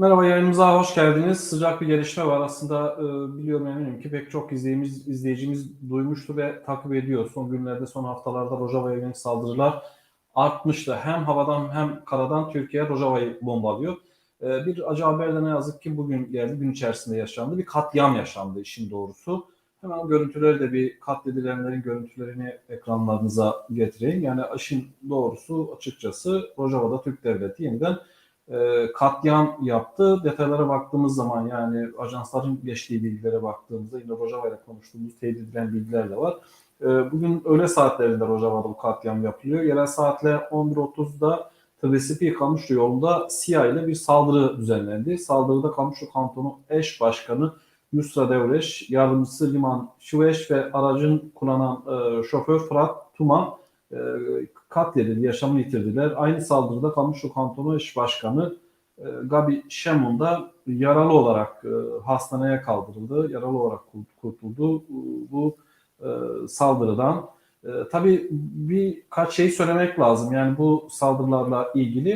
Merhaba yayınımıza hoş geldiniz. Sıcak bir gelişme var. Aslında e, biliyorum eminim ki pek çok izleyicimiz, izleyicimiz duymuştu ve takip ediyor. Son günlerde, son haftalarda Rojava'ya yönelik saldırılar artmıştı. Hem havadan hem karadan Türkiye Rojava'yı bombalıyor. E, bir acı haber de ne yazık ki bugün geldi, gün içerisinde yaşandı. Bir katliam yaşandı işin doğrusu. Hemen görüntüleri de bir katledilenlerin görüntülerini ekranlarınıza getireyim. Yani işin doğrusu açıkçası Rojava'da Türk Devleti yeniden e, katliam yaptı. Detaylara baktığımız zaman yani ajansların geçtiği bilgilere baktığımızda yine Rojava ile konuştuğumuz teyit edilen bilgiler de var. E, bugün öğle saatlerinde Rojava'da bu katliam yapılıyor. Yerel saatle 11.30'da Tbilisi Kamışlı yolunda SİHA ile bir saldırı düzenlendi. Saldırıda Kamışlı Kantonu eş başkanı Yusra Devreş, yardımcısı Liman Şiveş ve aracın kullanan e, şoför Fırat Tuma e, katledildi, yaşamını yitirdiler. Aynı saldırıda Kamışlı Kantonu eş başkanı e, Gabi Şemun da yaralı olarak e, hastaneye kaldırıldı. Yaralı olarak kurtuldu bu e, saldırıdan. E, tabii birkaç şey söylemek lazım. Yani bu saldırılarla ilgili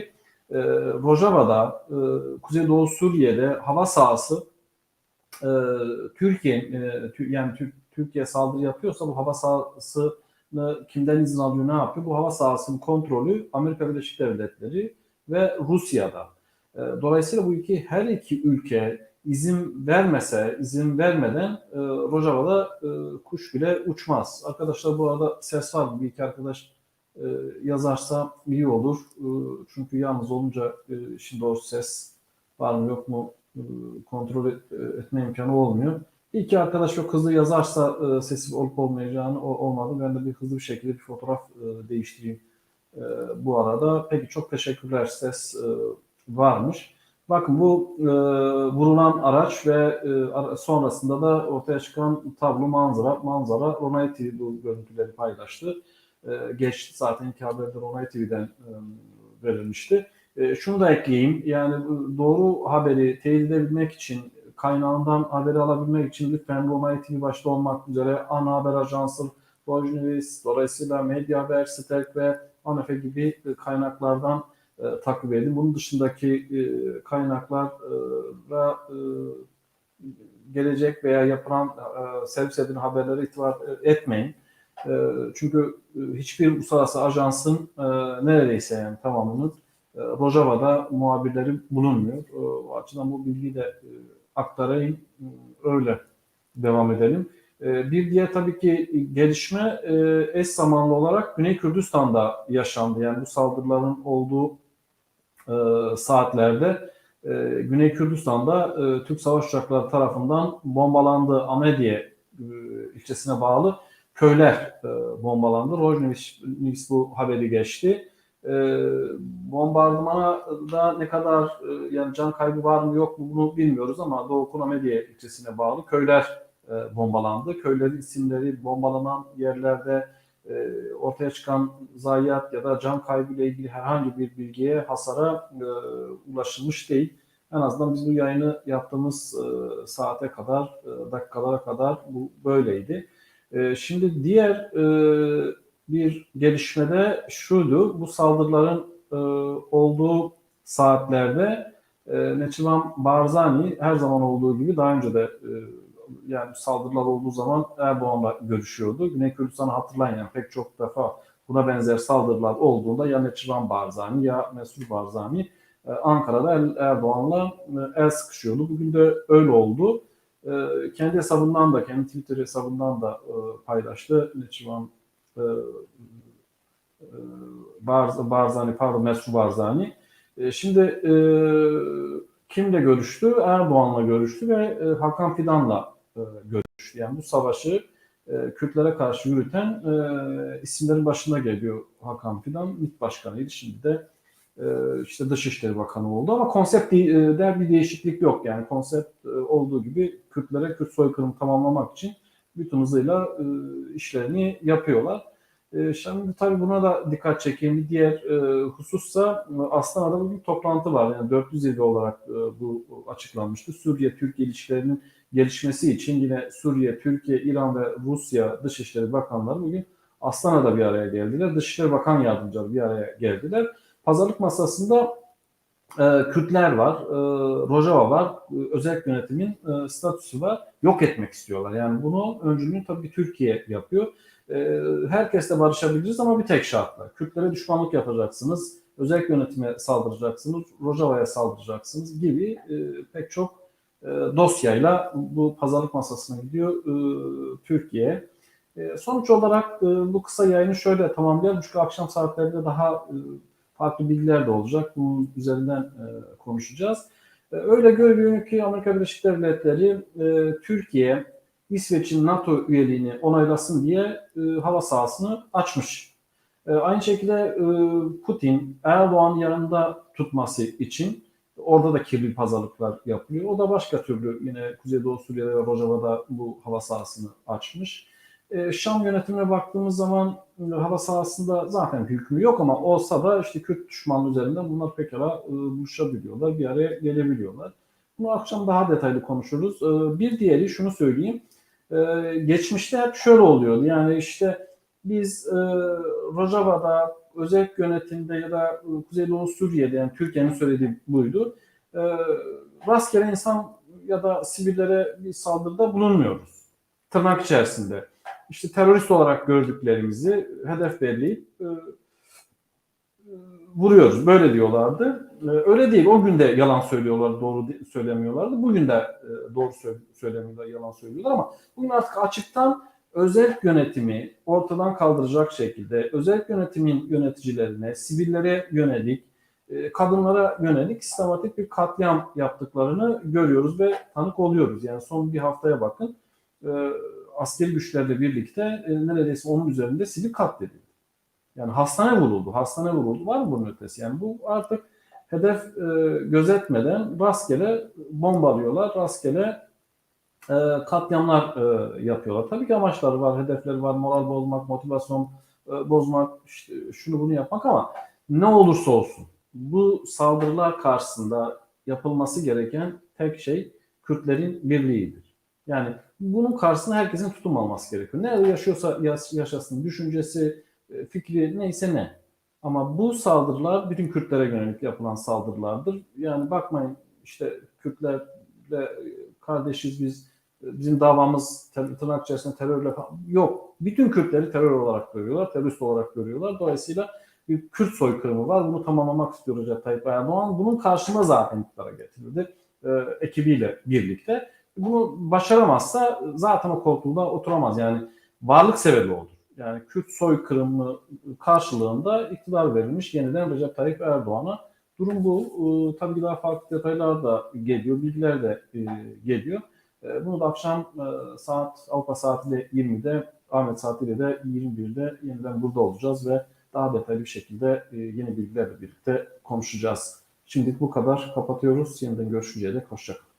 e, Rojava'da, e, Kuzeydoğu Suriye'de hava sahası e, Türkiye e, yani Türkiye saldırı yapıyorsa bu hava sahası kimden izin alıyor, ne yapıyor? Bu hava sahasının kontrolü Amerika Birleşik Devletleri ve Rusya'da. E, dolayısıyla bu iki her iki ülke izin vermese, izin vermeden e, Rojava'da e, kuş bile uçmaz. Arkadaşlar bu arada ses var. Bir iki arkadaş e, yazarsa iyi olur. E, çünkü yalnız olunca e, şimdi o ses var mı yok mu e, kontrol et, etme imkanı olmuyor. İki arkadaş çok hızlı yazarsa e, sesi olup olmayacağını o, olmadı. Ben de bir hızlı bir şekilde bir fotoğraf e, değiştireyim e, bu arada. Peki çok teşekkürler ses e, varmış. Bakın bu e, vurulan araç ve e, sonrasında da ortaya çıkan tablo manzara. Manzara Ronay TV bu görüntüleri paylaştı. E, geçti zaten iki haberde Ronay TV'den e, verilmişti. E, şunu da ekleyeyim. Yani doğru haberi teyit edebilmek için kaynağından haberi alabilmek için lütfen Roma TV başta olmak üzere ana haber ajansı, Rojnevis, dolayısıyla Medya Haber, Stek ve Anefe gibi kaynaklardan e, takip edin. Bunun dışındaki e, kaynaklara e, gelecek veya yapılan e, servis edilen haberlere itibar etmeyin. E, çünkü e, hiçbir uluslararası ajansın e, neredeyse yani tamamının e, Rojava'da muhabirleri bulunmuyor. E, o açıdan bu bilgiyi de e, aktarayım. Öyle devam edelim. Ee, bir diğer tabii ki gelişme e, eş zamanlı olarak Güney Kürdistan'da yaşandı. Yani bu saldırıların olduğu e, saatlerde e, Güney Kürdistan'da Türk savaş uçakları tarafından bombalandı. Amediye ilçesine bağlı köyler bombalandı. Rojnevis bu haberi geçti e, bombardımana da ne kadar e, yani can kaybı var mı yok mu bunu bilmiyoruz ama Doğu Kunamediye ilçesine bağlı köyler e, bombalandı. Köylerin isimleri bombalanan yerlerde e, ortaya çıkan zayiat ya da can kaybı ile ilgili herhangi bir bilgiye, hasara e, ulaşılmış değil. En azından biz bu yayını yaptığımız e, saate kadar, e, dakikalara kadar bu böyleydi. E, şimdi diğer e, bir gelişmede şuydu. Bu saldırıların e, olduğu saatlerde e, Neçivan Barzani her zaman olduğu gibi daha önce de e, yani saldırılar olduğu zaman Erdoğan'la görüşüyordu. Güney Kürdistan'ı hatırlayın yani pek çok defa buna benzer saldırılar olduğunda ya Neçivan Barzani ya Mesut Barzani e, Ankara'da Erdoğan'la e, el sıkışıyordu. Bugün de öyle oldu. E, kendi hesabından da, kendi Twitter hesabından da e, paylaştı Neçivan Barz, Barzani, pardon Mesut Barzani. E, şimdi e, kimle görüştü? Erdoğan'la görüştü ve e, Hakan Fidan'la e, görüştü. Yani bu savaşı e, Kürtlere karşı yürüten e, isimlerin başına geliyor Hakan Fidan. MİT Başkanı'ydı. Şimdi de e, işte Dışişleri Bakanı oldu ama konseptte bir değişiklik yok. Yani konsept e, olduğu gibi Kürtlere Kürt soykırımı tamamlamak için bütün hızıyla e, işlerini yapıyorlar. E, şimdi tabii buna da dikkat çekeyim. Bir diğer e, husussa Astana'da bir toplantı var. Yani 407 olarak e, bu açıklanmıştı. Suriye-Türkiye ilişkilerinin gelişmesi için yine Suriye, Türkiye, İran ve Rusya Dışişleri Bakanları bugün Astana'da bir araya geldiler. Dışişleri Bakan Yardımcıları bir araya geldiler. Pazarlık masasında e, Kürtler var, e, Rojava var, e, özel yönetimin e, statüsü var. Yok etmek istiyorlar. Yani bunu öncülüğünü tabii Türkiye yapıyor. E, herkesle barışabiliriz ama bir tek şartla. Kürtlere düşmanlık yapacaksınız, özel yönetime saldıracaksınız, Rojava'ya saldıracaksınız gibi pek çok dosyayla bu pazarlık masasına gidiyor Türkiye. Sonuç olarak bu kısa yayını şöyle tamamlayalım çünkü akşam saatlerinde daha farklı bilgiler de olacak. Bunun üzerinden e, konuşacağız. E, öyle görülüyor ki Amerika Birleşik Devletleri e, Türkiye, İsveç'in NATO üyeliğini onaylasın diye e, hava sahasını açmış. E, aynı şekilde e, Putin Erdoğan yanında tutması için orada da kirli pazarlıklar yapılıyor. O da başka türlü yine Kuzeydoğu Suriye'de ve Rojava'da bu hava sahasını açmış. E, Şam yönetimine baktığımız zaman e, hava sahasında zaten hükmü yok ama olsa da işte Kürt düşmanlığı üzerinden bunlar pekala e, buluşabiliyorlar, bir araya gelebiliyorlar. Bunu akşam daha detaylı konuşuruz. E, bir diğeri şunu söyleyeyim. E, geçmişte hep şöyle oluyordu. Yani işte biz e, Rojava'da, özel yönetimde ya da Kuzeydoğu Suriye'de yani Türkiye'nin söylediği buydu. E, rastgele insan ya da sivillere bir saldırıda bulunmuyoruz. Tırnak içerisinde işte terörist olarak gördüklerimizi hedef belirleyip e, e, vuruyoruz. Böyle diyorlardı. E, öyle değil. O gün de yalan söylüyorlar, doğru söylemiyorlardı. Bugün de e, doğru sö- söylemiyorlar, yalan söylüyorlar ama bugün artık açıktan özel yönetimi ortadan kaldıracak şekilde özel yönetimin yöneticilerine, sivillere yönelik, e, kadınlara yönelik sistematik bir katliam yaptıklarını görüyoruz ve tanık oluyoruz. Yani son bir haftaya bakın. Askeri güçlerle birlikte e, neredeyse onun üzerinde sivil katledildi. Yani hastane vuruldu, hastane vuruldu. Var mı bunun ötesi? Yani bu artık hedef e, gözetmeden rastgele bombalıyorlar, rastgele e, katliamlar e, yapıyorlar. Tabii ki amaçları var, hedefleri var, moral bozmak, motivasyon e, bozmak, işte şunu bunu yapmak ama ne olursa olsun bu saldırılar karşısında yapılması gereken tek şey Kürtlerin birliğidir. Yani bunun karşısında herkesin tutum alması gerekiyor. Nerede yaşıyorsa yaş- yaşasın, düşüncesi, e, fikri neyse ne. Ama bu saldırılar bütün Kürtlere yönelik yapılan saldırılardır. Yani bakmayın işte Kürtlerle e, kardeşiz biz, e, bizim davamız tırnak içerisinde terörle falan yok. Bütün Kürtleri terör olarak görüyorlar, terörist olarak görüyorlar. Dolayısıyla bir Kürt soykırımı var. Bunu tamamlamak istiyor Recep Tayyip Erdoğan. Bunun karşılığında zaten iktidara getirildi. E, ekibiyle birlikte. Bunu başaramazsa zaten o koltuğunda oturamaz. Yani varlık sebebi olur. Yani Kürt soykırımı karşılığında iktidar verilmiş yeniden Recep Tayyip Erdoğan'a. Durum bu. Ee, tabii ki daha farklı detaylar da geliyor, bilgiler de e, geliyor. E, bunu da akşam e, saat Avrupa saatiyle 20'de, Ahmet saatiyle de 21'de yeniden burada olacağız ve daha detaylı bir şekilde e, yeni bilgilerle birlikte konuşacağız. Şimdilik bu kadar. Kapatıyoruz. Yeniden görüşünceye dek hoşçakalın.